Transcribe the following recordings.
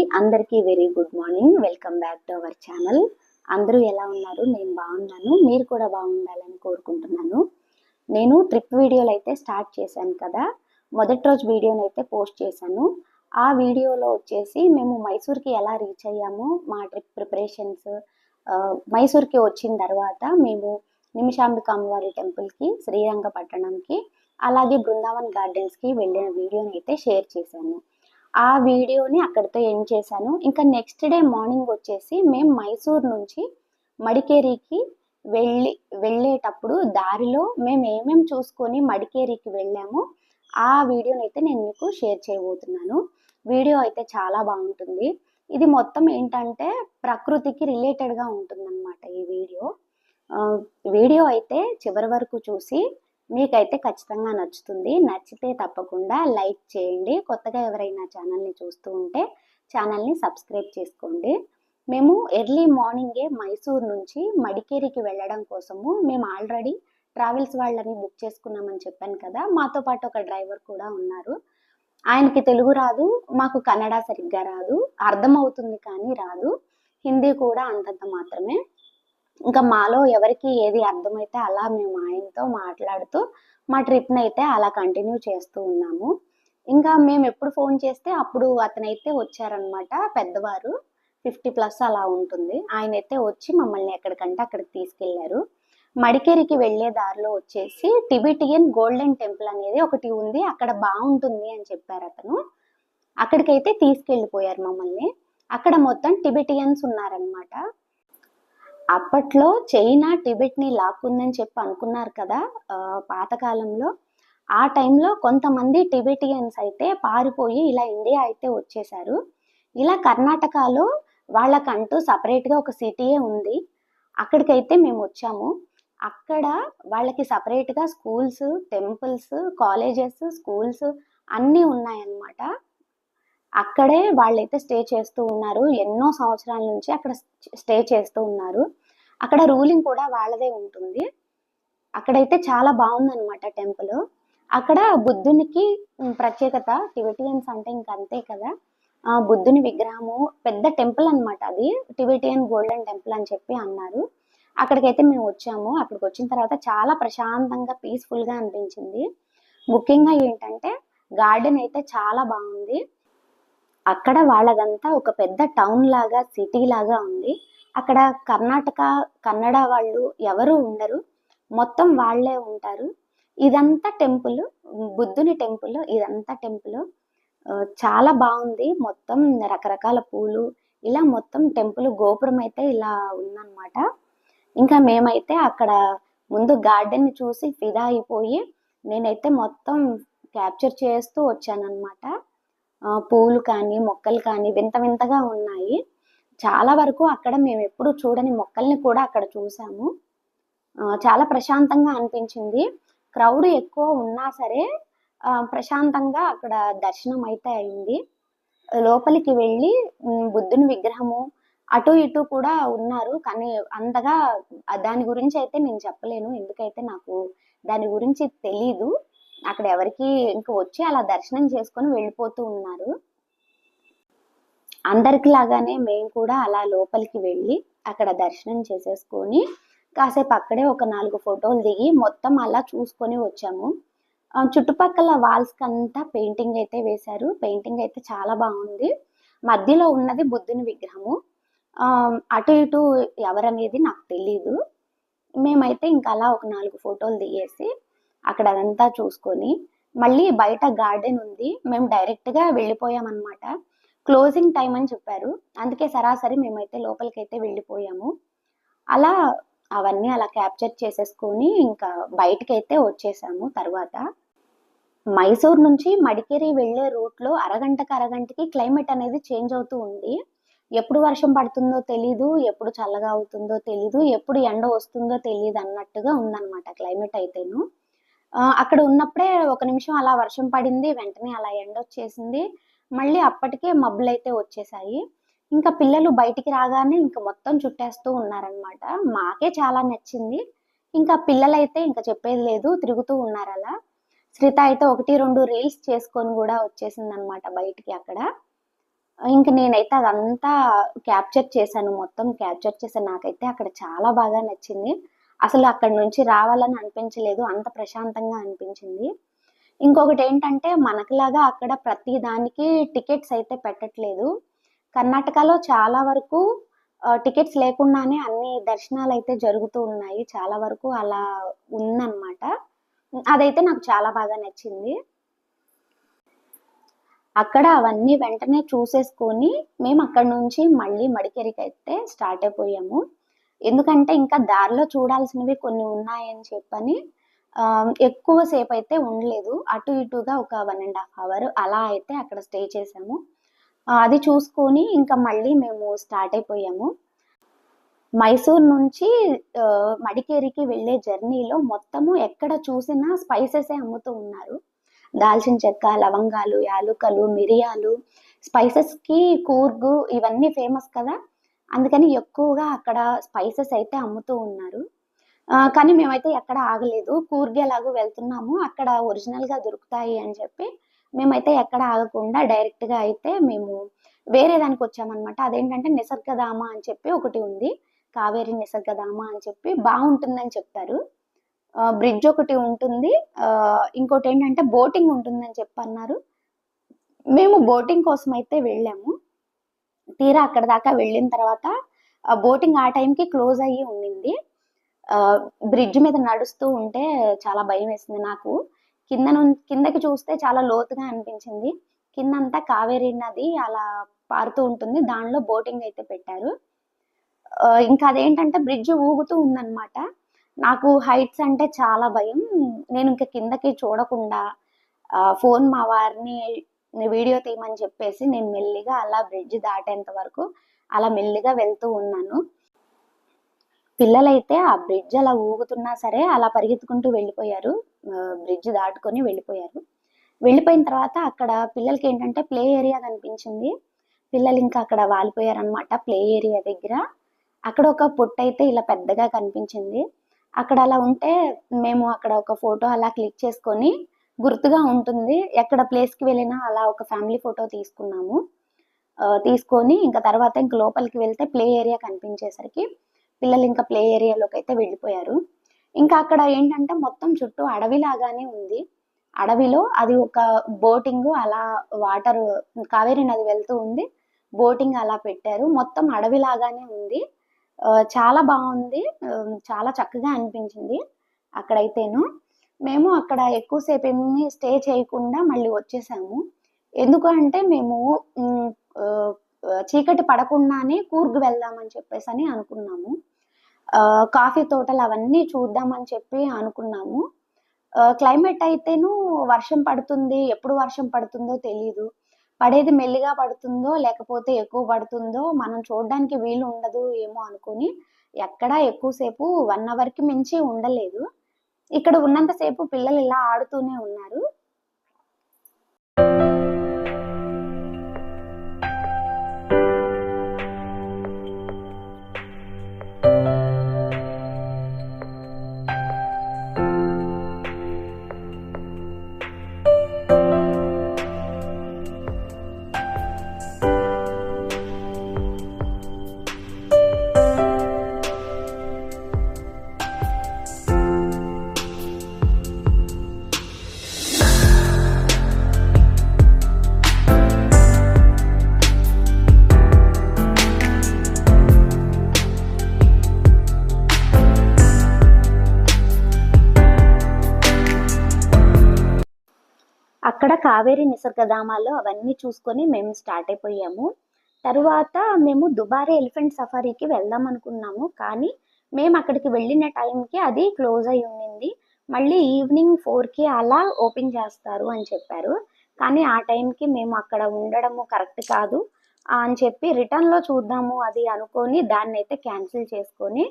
Hi అందరికీ very good morning welcome back to our channel అందరూ ఎలా ఉన్నారు? నేను బాగున్నాను. మీరు కూడా బాగుండాలని కోరుకుంటున్నాను. నేను ట్రిప్ వీడియోలు అయితే స్టార్ట్ చేశాను కదా. మొదటి రోజు వీడియోని అయితే పోస్ట్ చేశాను. ఆ వీడియోలో వచ్చేసి మేము మైసూర్కి ఎలా రీచ్ అయ్యామో మా ట్రిప్ ప్రిపరేషన్స్ మైసూర్కి వచ్చిన తర్వాత మేము నిమిషాంబిక అమ్మవారి టెంపుల్కి శ్రీరంగపట్టణంకి అలాగే బృందావన్ గార్డెన్స్కి వెళ్ళిన వీడియోని అయితే షేర్ చేశాను. ఆ వీడియోని అక్కడితో ఎండ్ చేశాను. ఇంకా నెక్స్ట్ డే మార్నింగ్ వచ్చేసి మేము మైసూర్ నుంచి మడికేరికి వెళ్ళి వెళ్ళేటప్పుడు దారిలో మేము ఏమేమి చూసుకొని మడికేరికి వెళ్ళామో ఆ వీడియోని అయితే నేను మీకు షేర్ చేయబోతున్నాను. వీడియో అయితే చాలా బాగుంటుంది. ఇది మొత్తం ఏంటంటే ప్రకృతికి రిలేటెడ్గా ఉంటుందన్నమాట ఈ వీడియో. వీడియో అయితే చివరి వరకు చూసి మీకైతే ఖచ్చితంగా నచ్చుతుంది. నచ్చితే తప్పకుండా లైక్ చేయండి. కొత్తగా ఎవరైనా ఛానల్ని చూస్తూ ఉంటే ఛానల్ని సబ్స్క్రైబ్ చేసుకోండి. మేము ఎర్లీ మార్నింగే మైసూర్ నుంచి మడికేరికి వెళ్ళడం కోసము మేము ఆల్రెడీ ట్రావెల్స్ వాళ్ళని బుక్ చేసుకున్నామని చెప్పాను కదా మాతో పాటు ఒక డ్రైవర్ కూడా ఉన్నారు. ఆయనకి తెలుగు రాదు మాకు కన్నడ సరిగ్గా రాదు అర్థమవుతుంది కానీ రాదు. హిందీ కూడా అంతంత మాత్రమే. ఇంకా మాలో ఎవరికి ఏది అర్థమైతే అలా మేము ఆయనతో మాట్లాడుతూ మా ట్రిప్ని అయితే అలా కంటిన్యూ చేస్తూ ఉన్నాము. ఇంకా మేము ఎప్పుడు ఫోన్ చేస్తే అప్పుడు అతనైతే వచ్చారనమాట పెద్దవారు. ఫిఫ్టీ ప్లస్ అలా ఉంటుంది. ఆయన అయితే వచ్చి మమ్మల్ని ఎక్కడికంటే అక్కడికి తీసుకెళ్ళారు. మడికేరికి వెళ్ళే దారిలో వచ్చేసి టిబిటియన్ గోల్డెన్ టెంపుల్ అనేది ఒకటి ఉంది. అక్కడ బాగుంటుంది అని చెప్పారు అతను. అక్కడికైతే తీసుకెళ్ళిపోయారు మమ్మల్ని. అక్కడ మొత్తం టిబెటియన్స్ ఉన్నారనమాట. అప్పట్లో చైనా టిబెట్ని లాక్కుందని చెప్పి అనుకున్నారు కదా పాతకాలంలో. ఆ టైంలో కొంతమంది టిబెటియన్స్ అయితే పారిపోయి ఇలా ఇండియా అయితే వచ్చేసారు ఇలా కర్ణాటకలో వాళ్ళకంటూ సపరేట్గా ఒక సిటీయే ఉంది. అక్కడికైతే మేము వచ్చాము. అక్కడ వాళ్ళకి సపరేట్గా స్కూల్స్ టెంపుల్స్ కాలేజెస్ స్కూల్స్ అన్నీ ఉన్నాయన్నమాట. అక్కడే వాళ్ళైతే స్టే చేస్తూ ఉన్నారు. ఎన్నో సంవత్సరాల నుంచి అక్కడ స్టే చేస్తూ ఉన్నారు. అక్కడ రూలింగ్ కూడా వాళ్ళదే ఉంటుంది. అక్కడైతే చాలా బాగుందనమాట టెంపుల్. అక్కడ బుద్ధునికి ప్రత్యేకత టిబెటియన్స్ అంటే ఇంక అంతే కదా. బుద్ధుని విగ్రహము పెద్ద టెంపుల్ అన్నమాట అది. టిబెటియన్ గోల్డెన్ టెంపుల్ అని చెప్పి అన్నారు. అక్కడికైతే మేము వచ్చాము. అక్కడికి వచ్చిన తర్వాత చాలా ప్రశాంతంగా పీస్ఫుల్గా అనిపించింది. ముఖ్యంగా ఏంటంటే గార్డెన్ అయితే చాలా బాగుంది. అక్కడ వాళ్ళదంతా ఒక పెద్ద టౌన్ లాగా సిటీ లాగా ఉంది. అక్కడ కర్ణాటక కన్నడ వాళ్ళు ఎవరు ఉండరు. మొత్తం వాళ్ళే ఉంటారు. ఇదంతా టెంపుల్ బుద్ధుని టెంపుల్ ఇదంతా టెంపుల్ చాలా బాగుంది. మొత్తం రకరకాల పూలు ఇలా మొత్తం టెంపుల్ గోపురం అయితే ఇలా ఉందన్నమాట. ఇంకా మేమైతే అక్కడ ముందు గార్డెన్ చూసి ఫిదా అయిపోయి నేనైతే మొత్తం క్యాప్చర్ చేస్తూ వచ్చానన్నమాట. పూలు కానీ మొక్కలు కానీ వింత వింతగా ఉన్నాయి. చాలా వరకు అక్కడ మేము ఎప్పుడు చూడని మొక్కల్ని కూడా అక్కడ చూసాము. చాలా ప్రశాంతంగా అనిపించింది. క్రౌడ్ ఎక్కువ ఉన్నా సరే ప్రశాంతంగా అక్కడ దర్శనం అయితే అయింది. లోపలికి వెళ్ళి బుద్ధుని విగ్రహము అటు ఇటు కూడా ఉన్నారు. కానీ అంతగా దాని గురించి అయితే నేను చెప్పలేను. ఎందుకైతే నాకు దాని గురించి తెలీదు. అక్కడ ఎవరికి ఇంకా వచ్చి అలా దర్శనం చేసుకొని వెళ్ళిపోతూ ఉన్నారు. అందరికి లాగానే మేము కూడా అలా లోపలికి వెళ్ళి అక్కడ దర్శనం చేసేసుకొని కాసేపు అక్కడే ఒక నాలుగు ఫోటోలు దిగి మొత్తం అలా చూసుకొని వచ్చాము. చుట్టుపక్కల వాల్స్కి అంతా పెయింటింగ్ అయితే వేశారు. పెయింటింగ్ అయితే చాలా బాగుంది. మధ్యలో ఉన్నది బుద్ధుని విగ్రహము. అటు ఇటు ఎవరనేది నాకు తెలీదు. మేమైతే ఇంకా అలా ఒక నాలుగు ఫోటోలు దిగేసి అక్కడ అదంతా చూసుకొని మళ్ళీ బయట గార్డెన్ ఉంది. మేము డైరెక్ట్గా వెళ్ళిపోయామన్నమాట. క్లోజింగ్ టైం అని చెప్పారు. అందుకే సరాసరి మేమైతే లోపలికైతే వెళ్ళిపోయాము. అలా అవన్నీ అలా క్యాప్చర్ చేసేసుకొని ఇంకా బయటకైతే వచ్చేసాము తర్వాత. మైసూర్ నుంచి మడికేరి వెళ్ళే రూట్లో అరగంటకి అరగంటకి క్లైమేట్ అనేది చేంజ్ అవుతూ ఉంది. ఎప్పుడు వర్షం పడుతుందో తెలీదు ఎప్పుడు చల్లగా అవుతుందో తెలీదు ఎప్పుడు ఎండ వస్తుందో తెలియదు అన్నట్టుగా ఉందన్నమాట క్లైమేట్ అయితేను. అక్కడ ఉన్నప్పుడే ఒక నిమిషం అలా వర్షం పడింది వెంటనే అలా ఎండ వచ్చేసింది. మళ్ళీ అప్పటికే మబ్బులు అయితే వచ్చేసాయి. ఇంకా పిల్లలు బయటికి రాగానే ఇంకా మొత్తం చుట్టేస్తూ ఉన్నారనమాట మాకే చాలా నచ్చింది. ఇంకా పిల్లలైతే ఇంకా చెప్పేది లేదు తిరుగుతూ ఉన్నారు అలా. శ్రీత అయితే ఒకటి రెండు రీల్స్ చేసుకొని కూడా వచ్చేసింది అనమాట బయటికి అక్కడ. ఇంక నేనైతే అదంతా క్యాప్చర్ చేశాను మొత్తం క్యాప్చర్ చేశాను. నాకైతే అక్కడ చాలా బాగా నచ్చింది. అసలు అక్కడ నుంచి రావాలని అనిపించలేదు అంత ప్రశాంతంగా అనిపించింది. ఇంకొకటి ఏంటంటే మనకులాగా అక్కడ ప్రతి దానికి టికెట్స్ అయితే పెట్టట్లేదు. కర్ణాటకలో చాలా వరకు టికెట్స్ లేకుండానే అన్ని దర్శనాలు అయితే జరుగుతూ ఉన్నాయి. చాలా వరకు అలా ఉందన్నమాట. అదైతే నాకు చాలా బాగా నచ్చింది. అక్కడ అవన్నీ వెంటనే చూసేసుకొని మేము అక్కడ నుంచి మళ్ళీ మడికేరికి అయితే స్టార్ట్ అయిపోయాము. ఎందుకంటే ఇంకా దారిలో చూడాల్సినవి కొన్ని ఉన్నాయని చెప్పని ఎక్కువసేపు ఎక్కువ సేపు అయితే ఉండలేదు. అటు ఇటుగా ఒక వన్ అండ్ హాఫ్ అవర్ అలా అయితే అక్కడ స్టే చేసాము. అది చూసుకొని ఇంకా మళ్ళీ మేము స్టార్ట్ అయిపోయాము. మైసూర్ నుంచి మడికేరికి వెళ్ళే జర్నీలో మొత్తము ఎక్కడ చూసినా స్పైసెసే అమ్ముతూ ఉన్నారు. దాల్చిన చెక్క లవంగాలు యాలుకలు మిరియాలు స్పైసెస్కి కూర్గు ఇవన్నీ ఫేమస్ కదా. అందుకని ఎక్కువగా అక్కడ స్పైసెస్ అయితే అమ్ముతూ ఉన్నారు. కానీ మేమైతే ఎక్కడ ఆగలేదు. కూర్గేలాగా వెళ్తున్నాము. అక్కడ ఒరిజినల్గా దొరుకుతాయి అని చెప్పి మేమైతే ఎక్కడ ఆగకుండా డైరెక్ట్గా అయితే మేము వేరే దానికి వచ్చామన్నమాట. అదేంటంటే నిసర్గధామ అని చెప్పి ఒకటి ఉంది. కావేరి నిసర్గధామ అని చెప్పి బాగుంటుందని చెప్తారు. బ్రిడ్జ్ ఒకటి ఉంటుంది. ఇంకోటి ఏంటంటే బోటింగ్ ఉంటుందని చెప్పి అన్నారు మేము బోటింగ్ కోసం అయితే వెళ్ళాము. తీరా అక్కడ దాకా వెళ్ళిన తర్వాత బోటింగ్ ఆ టైంకి క్లోజ్ అయ్యి ఉండింది. బ్రిడ్జ్ మీద నడుస్తూ ఉంటే చాలా భయం వేసింది నాకు. కింద కిందకి చూస్తే చాలా లోతుగా అనిపించింది. కిందంతా కావేరి నది అలా పారుతూ ఉంటుంది. దానిలో బోటింగ్ అయితే పెట్టారు. ఇంకా అదేంటంటే బ్రిడ్జ్ ఊగుతూ ఉందన్నమాట. నాకు హైట్స్ అంటే చాలా భయం. నేను ఇంకా కిందకి చూడకుండా ఫోన్ మా వారిని వీడియో తీయమని చెప్పేసి నేను మెల్లిగా అలా బ్రిడ్జ్ దాటేంత వరకు అలా మెల్లిగా వెళ్తూ ఉన్నాను. పిల్లలైతే ఆ బ్రిడ్జ్ అలా ఊగుతున్నా సరే అలా పరిగెత్తుకుంటూ వెళ్ళిపోయారు. బ్రిడ్జ్ దాటుకొని వెళ్ళిపోయారు. వెళ్ళిపోయిన తర్వాత అక్కడ పిల్లలకి ఏంటంటే ప్లే ఏరియా కనిపించింది. పిల్లలు ఇంకా అక్కడ వాలిపోయారనమాట ప్లే ఏరియా దగ్గర. అక్కడ ఒక పొట్టు అయితే ఇలా పెద్దగా కనిపించింది. అక్కడ అలా ఉంటే మేము అక్కడ ఒక ఫోటో అలా క్లిక్ చేసుకొని గుర్తుగా ఉంటుంది. ఎక్కడ ప్లేస్కి వెళ్ళినా అలా ఒక ఫ్యామిలీ ఫోటో తీసుకున్నాము. తీసుకొని ఇంకా తర్వాత ఇంక లోపలికి వెళ్తే ప్లే ఏరియా కనిపించేసరికి పిల్లలు ఇంకా ప్లే ఏరియాలోకి అయితే వెళ్ళిపోయారు. ఇంకా అక్కడ ఏంటంటే మొత్తం చుట్టూ అడవిలాగానే ఉంది. అడవిలో అది ఒక బోటింగ్ అలా వాటర్ కావేరి నది వెళ్తూ ఉంది. బోటింగ్ అలా పెట్టారు. మొత్తం అడవిలాగానే ఉంది. చాలా బాగుంది. చాలా చక్కగా అనిపించింది అక్కడైతేను. మేము అక్కడ ఎక్కువసేపు ఏమీ స్టే చేయకుండా మళ్ళీ వచ్చేసాము. ఎందుకు అంటే మేము చీకటి పడకుండానే కూర్గ్ వెళ్దామని చెప్పేసి అని అనుకున్నాము కాఫీ తోటలు అవన్నీ చూద్దామని చెప్పి అనుకున్నాము. క్లైమేట్ అయితేను వర్షం పడుతుంది. ఎప్పుడు వర్షం పడుతుందో తెలియదు పడేది మెల్లిగా పడుతుందో లేకపోతే ఎక్కువ పడుతుందో మనం చూడడానికి వీలు ఉండదు ఏమో అనుకుని ఎక్కడా ఎక్కువసేపు వన్ అవర్కి మించి ఉండలేదు. ఇక్కడ ఉన్నంతసేపు పిల్లలు ఇలా ఆడుతూనే ఉన్నారు. కావేరి నిసర్గధామాలు అవన్నీ చూసుకొని మేము స్టార్ట్ అయిపోయాము. తరువాత మేము దుబారే ఎలిఫెంట్ సఫారీకి వెళ్దాం అనుకున్నాము. కానీ మేము అక్కడికి వెళ్ళిన టైంకి అది క్లోజ్ అయి ఉండింది. మళ్ళీ ఈవినింగ్ ఫోర్కి అలా ఓపెన్ చేస్తారు అని చెప్పారు. కానీ ఆ టైంకి మేము అక్కడ ఉండడము కరెక్ట్ కాదు. అని చెప్పి రిటర్న్లో చూద్దాము అది అనుకొని దాన్ని అయితే క్యాన్సిల్ చేసుకొని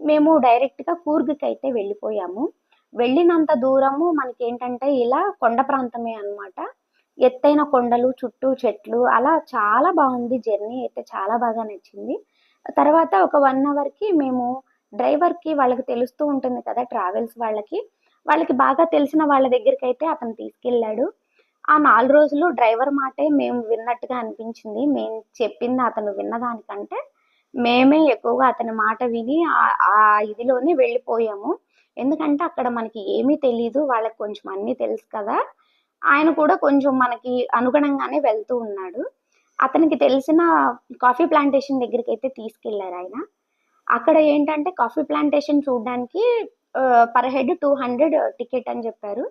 మేము డైరెక్ట్గా కూర్గ్కి అయితే వెళ్ళిపోయాము. వెళ్ళినంత దూరము మనకి ఏంటంటే ఇలా కొండ ప్రాంతమే అనమాట ఎత్తైన కొండలు చుట్టూ చెట్లు అలా చాలా బాగుంది జర్నీ. అయితే చాలా బాగా నచ్చింది. తర్వాత ఒక వన్ అవర్కి మేము డ్రైవర్కి వాళ్ళకి తెలుస్తూ ఉంటుంది కదా ట్రావెల్స్ వాళ్ళకి. వాళ్ళకి బాగా తెలిసిన వాళ్ళ దగ్గరికి అయితే అతను తీసుకెళ్ళాడు. ఆ నాలుగు రోజులు డ్రైవర్ మాటే మేము విన్నట్టుగా అనిపించింది. మేము చెప్పింది అతను విన్నదానికంటే మేమే ఎక్కువగా అతని మాట విని ఆ ఇదిలోనే వెళ్ళిపోయాము. ఎందుకంటే అక్కడ మనకి ఏమీ తెలీదు వాళ్ళకి కొంచెం అన్నీ తెలుసు కదా. ఆయన కూడా కొంచెం మనకి అనుగుణంగానే వెళ్తూ ఉన్నాడు. అతనికి తెలిసిన కాఫీ ప్లాంటేషన్ దగ్గరికి అయితే తీసుకెళ్ళారు ఆయన. అక్కడ ఏంటంటే కాఫీ ప్లాంటేషన్ చూడడానికి per head two hundred ticket అని చెప్పారు.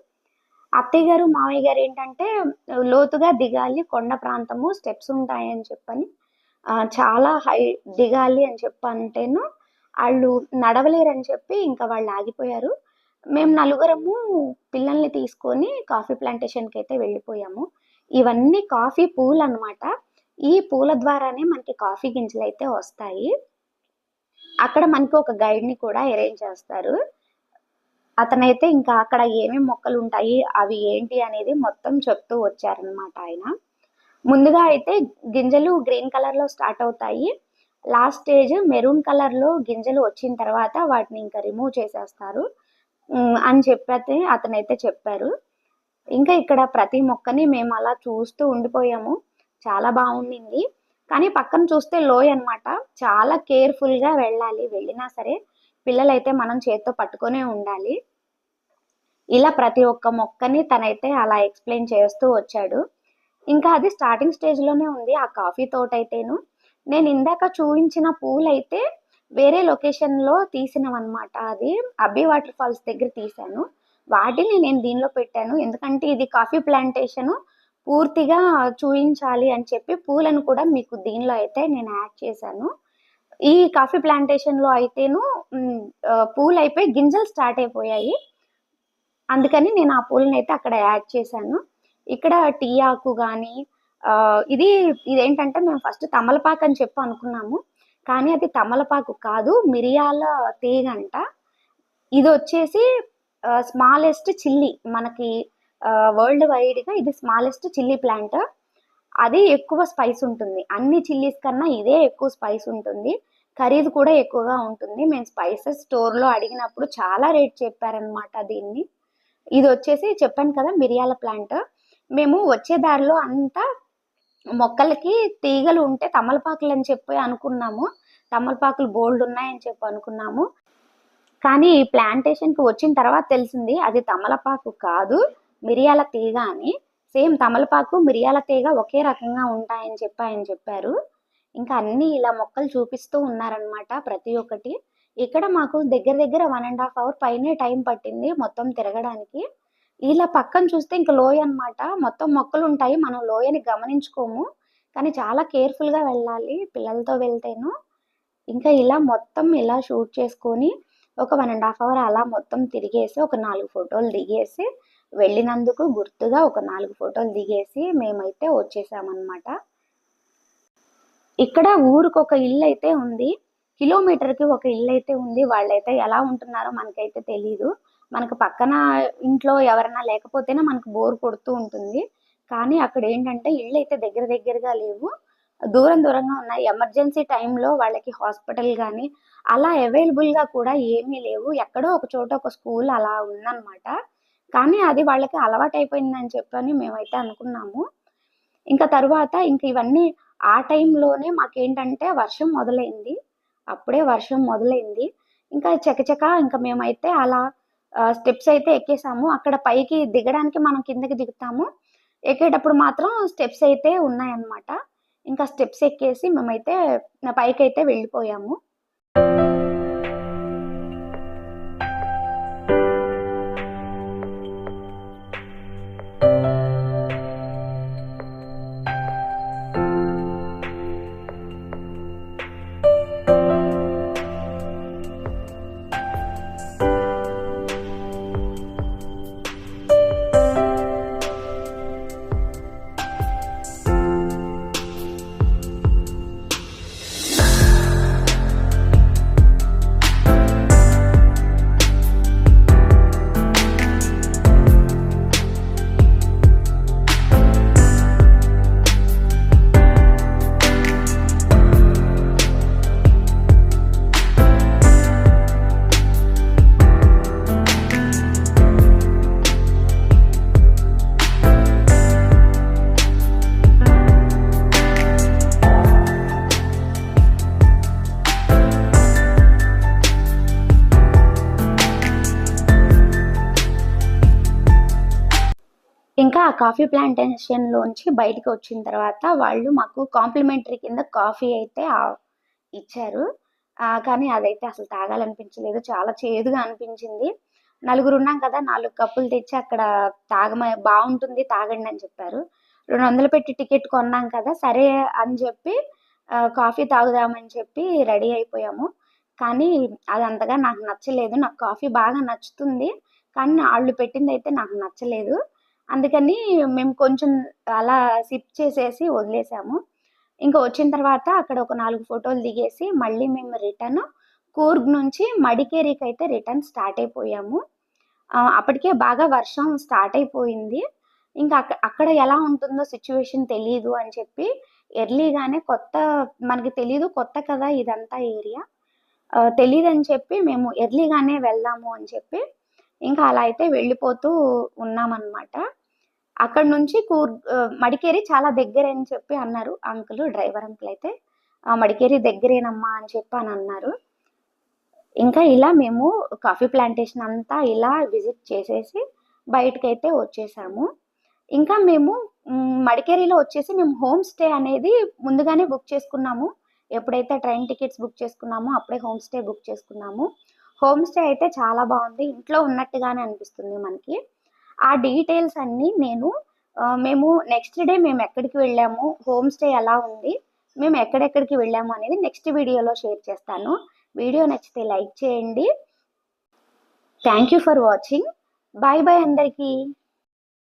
అత్తయ్య గారు మావయ్య గారు ఏంటంటే లోతుగా దిగాలి కొండ ప్రాంతము స్టెప్స్ ఉంటాయని చెప్పని చాలా హై దిగాలి అని చెప్పంటేను వాళ్ళు నడవలేరని చెప్పి ఇంకా వాళ్ళు ఆగిపోయారు. మేము నలుగురము పిల్లల్ని తీసుకొని కాఫీ ప్లాంటేషన్కి అయితే వెళ్ళిపోయాము. ఇవన్నీ కాఫీ పూలు అన్నమాట ఈ పూల ద్వారానే మనకి కాఫీ గింజలు అయితే వస్తాయి. అక్కడ మనకి ఒక గైడ్ని కూడా అరేంజ్ చేస్తారు. అతనైతే ఇంకా అక్కడ ఏమేమి మొక్కలు ఉంటాయి అవి ఏంటి అనేది మొత్తం చెప్తూ వచ్చారనమాట ఆయన. ముందుగా అయితే గింజలు గ్రీన్ కలర్లో స్టార్ట్ అవుతాయి. లాస్ట్ స్టేజ్ మెరూన్ కలర్లో గింజలు వచ్చిన తర్వాత వాటిని ఇంకా రిమూవ్ చేసేస్తారు. అని చెప్పైతే అతనైతే చెప్పారు. ఇంకా ఇక్కడ ప్రతి మొక్కని మేము అలా చూస్తూ ఉండిపోయాము. చాలా బాగుండింది. కానీ పక్కన చూస్తే లోయ అన్నమాట. చాలా కేర్ఫుల్గా వెళ్ళాలి. వెళ్ళినా సరే పిల్లలైతే మనం చేత్తో పట్టుకొనే ఉండాలి. ఇలా ప్రతి ఒక్క మొక్కని తనైతే అలా ఎక్స్ప్లెయిన్ చేస్తూ వచ్చాడు. ఇంకా అది స్టార్టింగ్ స్టేజ్లోనే ఉంది. ఆ కాఫీ తోట అయితేను నేను ఇందాక చూపించిన పూలైతే వేరే లొకేషన్లో తీసినవన్నమాట. అది అబ్బి వాటర్ ఫాల్స్ దగ్గర తీశాను. వాటిని నేను దీనిలో పెట్టాను. ఎందుకంటే ఇది కాఫీ ప్లాంటేషన్ పూర్తిగా చూపించాలి అని చెప్పి పూలను కూడా మీకు దీనిలో అయితే నేను యాడ్ చేశాను. ఈ కాఫీ ప్లాంటేషన్లో అయితేను పూలు అయిపోయి గింజలు స్టార్ట్ అయిపోయాయి. అందుకని నేను ఆ పూలను అయితే అక్కడ యాడ్ చేశాను. ఇక్కడ టీ ఆకు కానీ ఇది ఇదేంటంటే మేము ఫస్ట్ తమలపాకు అని చెప్పి అనుకున్నాము. కానీ అది తమలపాకు కాదు మిరియాల తీగ అంట ఇది వచ్చేసి స్మాలెస్ట్ చిల్లీ మనకి వరల్డ్ వైడ్గా ఇది స్మాలెస్ట్ చిల్లీ ప్లాంట్ అది ఎక్కువ స్పైస్ ఉంటుంది. అన్ని చిల్లీస్ కన్నా ఇదే ఎక్కువ స్పైస్ ఉంటుంది. ఖరీదు కూడా ఎక్కువగా ఉంటుంది. మేము స్పైసెస్ స్టోర్లో అడిగినప్పుడు చాలా రేట్ చెప్పారనమాట దీన్ని. ఇది వచ్చేసి చెప్పాను కదా మిరియాల ప్లాంట్ మేము వచ్చే దారిలో అంతా మొక్కలకి తీగలు ఉంటే తమలపాకులు అని చెప్పి అనుకున్నాము. తమలపాకులు బోల్డ్ ఉన్నాయని చెప్పి అనుకున్నాము. కానీ ఈ ప్లాంటేషన్కి వచ్చిన తర్వాత తెలిసింది అది తమలపాకు కాదు మిరియాల తీగ అని. సేమ్ తమలపాకు మిరియాల తీగ ఒకే రకంగా ఉంటాయని చెప్పి ఆయన చెప్పారు. ఇంకా అన్ని ఇలా మొక్కలు చూపిస్తూ ఉన్నారనమాట ప్రతి ఒక్కటి. ఇక్కడ మాకు దగ్గర దగ్గర వన్ అండ్ హాఫ్ అవర్ పైనే టైం పట్టింది మొత్తం తిరగడానికి. ఇలా పక్కన చూస్తే ఇంకా లోయ అన్నమాట. మొత్తం మొక్కలు ఉంటాయి. మనం లోయని గమనించుకోము. కానీ చాలా కేర్ఫుల్గా వెళ్ళాలి పిల్లలతో వెళ్తేను. ఇంకా ఇలా మొత్తం ఇలా షూట్ చేసుకొని ఒక వన్ అండ్ హాఫ్ అవర్ అలా మొత్తం తిరిగేసి ఒక నాలుగు ఫోటోలు దిగేసి వెళ్ళినందుకు గుర్తుగా ఒక నాలుగు ఫోటోలు దిగేసి మేమైతే వచ్చేసామన్నమాట. ఇక్కడ ఊరికి ఒక ఇల్లు అయితే ఉంది. కిలోమీటర్కి ఒక ఇల్లు అయితే ఉంది. వాళ్ళైతే ఎలా ఉంటున్నారో మనకైతే తెలీదు. మనకు పక్కన ఇంట్లో ఎవరైనా లేకపోతేనే మనకు బోర్ కొడుతూ ఉంటుంది. కానీ అక్కడ ఏంటంటే ఇళ్ళు అయితే దగ్గర దగ్గరగా లేవు. దూరం దూరంగా ఉన్నాయి. ఎమర్జెన్సీ టైంలో వాళ్ళకి హాస్పిటల్ కానీ అలా అవైలబుల్గా కూడా ఏమీ లేవు. ఎక్కడో ఒక చోట ఒక స్కూల్ అలా ఉందన్నమాట. కానీ అది వాళ్ళకి అలవాటు అయిపోయిందని చెప్పని మేమైతే అనుకున్నాము. ఇంకా తర్వాత ఇంక ఇవన్నీ ఆ టైంలోనే మాకేంటంటే వర్షం మొదలైంది. అప్పుడే వర్షం మొదలైంది. ఇంకా చకచక ఇంకా మేమైతే అలా స్టెప్స్ అయితే ఎక్కేసాము. అక్కడ పైకి దిగడానికి మనం కిందకి దిగుతాము. ఎక్కేటప్పుడు మాత్రం స్టెప్స్ అయితే ఉన్నాయన్నమాట. ఇంకా స్టెప్స్ ఎక్కేసి మేమైతే పైకి అయితే వెళ్ళిపోయాము. కాఫీ ప్లాంటేషన్లోంచి బయటకు వచ్చిన తర్వాత వాళ్ళు మాకు కాంప్లిమెంటరీ కింద కాఫీ అయితే ఇచ్చారు. కానీ అదైతే అసలు తాగాలనిపించలేదు. చాలా చేదుగా అనిపించింది. నలుగురు ఉన్నాం కదా నాలుగు కప్పులు తెచ్చి అక్కడ తాగమ బాగుంటుంది తాగండి అని చెప్పారు. రెండు వందలు పెట్టి టికెట్ కొన్నాం కదా సరే అని చెప్పి కాఫీ తాగుదామని చెప్పి రెడీ అయిపోయాము. కానీ అది అంతగా నాకు నచ్చలేదు. నాకు కాఫీ బాగా నచ్చుతుంది. కానీ వాళ్ళు పెట్టింది అయితే నాకు నచ్చలేదు. అందుకని మేము కొంచెం అలా సిప్ చేసేసి వదిలేసాము. ఇంకా వచ్చిన తర్వాత అక్కడ ఒక నాలుగు ఫోటోలు దిగేసి మళ్ళీ మేము రిటర్న్ కూర్గ్ నుంచి మడికేరికి అయితే రిటర్న్ స్టార్ట్ అయిపోయాము. అప్పటికే బాగా వర్షం స్టార్ట్ అయిపోయింది. ఇంకా అక్కడ ఎలా ఉంటుందో సిచ్యువేషన్ తెలియదు అని చెప్పి ఎర్లీగానే కొత్త మనకి తెలియదు కొత్త కదా ఇదంతా ఏరియా తెలియదు అని చెప్పి మేము ఎర్లీగానే వెళ్దాము అని చెప్పి ఇంకా అలా అయితే వెళ్ళిపోతూ ఉన్నామన్నమాట. అక్కడ నుంచి కూర్ మడికేరి చాలా దగ్గర అని చెప్పి అన్నారు అంకుల్ డ్రైవర్ అంకుల్ అయితే. మడికేరి దగ్గరేనమ్మా అని చెప్పి అని అన్నారు. ఇంకా ఇలా మేము కాఫీ ప్లాంటేషన్ అంతా ఇలా విజిట్ చేసేసి బయటకైతే వచ్చేసాము. ఇంకా మేము మడికేరిలో వచ్చేసి మేము హోమ్ స్టే అనేది ముందుగానే బుక్ చేసుకున్నాము. ఎప్పుడైతే ట్రైన్ టికెట్స్ బుక్ చేసుకున్నామో అప్పుడే హోమ్ స్టే బుక్ చేసుకున్నాము. హోమ్ స్టే అయితే చాలా బాగుంది. ఇంట్లో ఉన్నట్టుగానే అనిపిస్తుంది మనకి. ఆ డీటెయిల్స్ అన్నీ నేను మేము నెక్స్ట్ డే మేము ఎక్కడికి వెళ్ళాము హోమ్ స్టే ఎలా ఉంది మేము ఎక్కడెక్కడికి వెళ్ళాము అనేది నెక్స్ట్ వీడియోలో షేర్ చేస్తాను. వీడియో నచ్చితే లైక్ చేయండి. Thank you for watching bye bye అందరికీ.